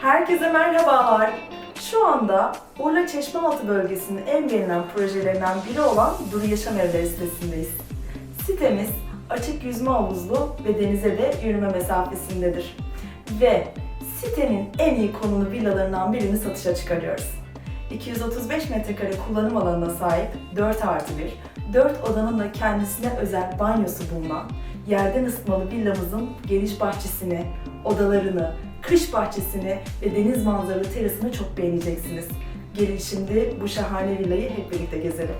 Herkese merhabalar. Şu anda Urla Çeşmealtı bölgesinin en beğenilen projelerinden biri olan Duru Yaşam Evleri sitesindeyiz. Sitemiz açık yüzme havuzlu ve denize de yürüme mesafesindedir. Ve sitenin en iyi konulu villalarından birini satışa çıkarıyoruz. 235 metrekare kullanım alanına sahip 4 artı 1, 4 odanın da kendisine özel banyosu bulunan yerden ısıtmalı villamızın geniş bahçesini, odalarını, kış bahçesini ve deniz manzaralı terasını çok beğeneceksiniz. Gelin şimdi bu şahane villayı hep birlikte gezelim.